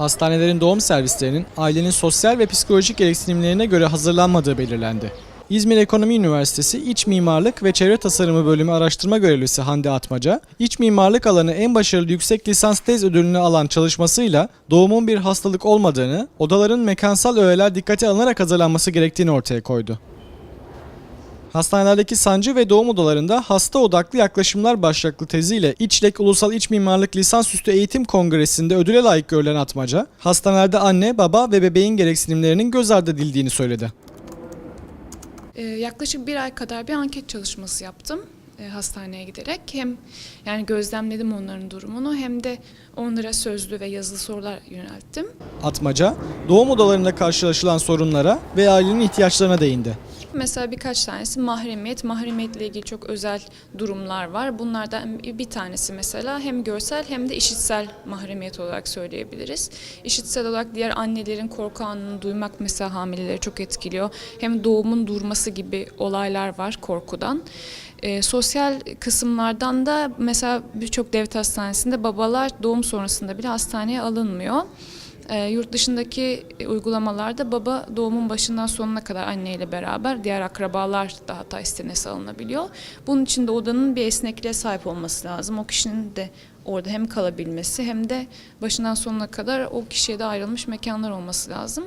Hastanelerin doğum servislerinin ailenin sosyal ve psikolojik gereksinimlerine göre hazırlanmadığı belirlendi. İzmir Ekonomi Üniversitesi İç Mimarlık ve Çevre Tasarımı Bölümü araştırma görevlisi Hande Atmaca, iç mimarlık alanı en başarılı yüksek lisans tez ödülünü alan çalışmasıyla doğumun bir hastalık olmadığını, odaların mekansal öğeler dikkate alınarak hazırlanması gerektiğini ortaya koydu. Hastanelerdeki sancı ve doğum odalarında hasta odaklı yaklaşımlar başlıklı teziyle İçlek Ulusal İç Mimarlık Lisansüstü Eğitim Kongresi'nde ödüle layık görülen Atmaca, hastanelerde anne, baba ve bebeğin gereksinimlerinin göz ardı edildiğini söyledi. Ee, yaklaşık bir ay kadar bir anket çalışması yaptım e, hastaneye giderek. Hem yani gözlemledim onların durumunu hem de onlara sözlü ve yazılı sorular yönelttim. Atmaca, doğum odalarında karşılaşılan sorunlara ve ailenin ihtiyaçlarına değindi. Mesela birkaç tanesi mahremiyet. Mahremiyetle ilgili çok özel durumlar var. Bunlardan bir tanesi mesela hem görsel hem de işitsel mahremiyet olarak söyleyebiliriz. İşitsel olarak diğer annelerin korku anını duymak mesela hamileleri çok etkiliyor. Hem doğumun durması gibi olaylar var korkudan. E, sosyal kısımlardan da mesela birçok devlet hastanesinde babalar doğum sonrasında bile hastaneye alınmıyor. E, yurt dışındaki uygulamalarda baba doğumun başından sonuna kadar anneyle beraber diğer akrabalar da hata istenesi alınabiliyor. Bunun için de odanın bir esnekliğe sahip olması lazım. O kişinin de orada hem kalabilmesi hem de başından sonuna kadar o kişiye de ayrılmış mekanlar olması lazım.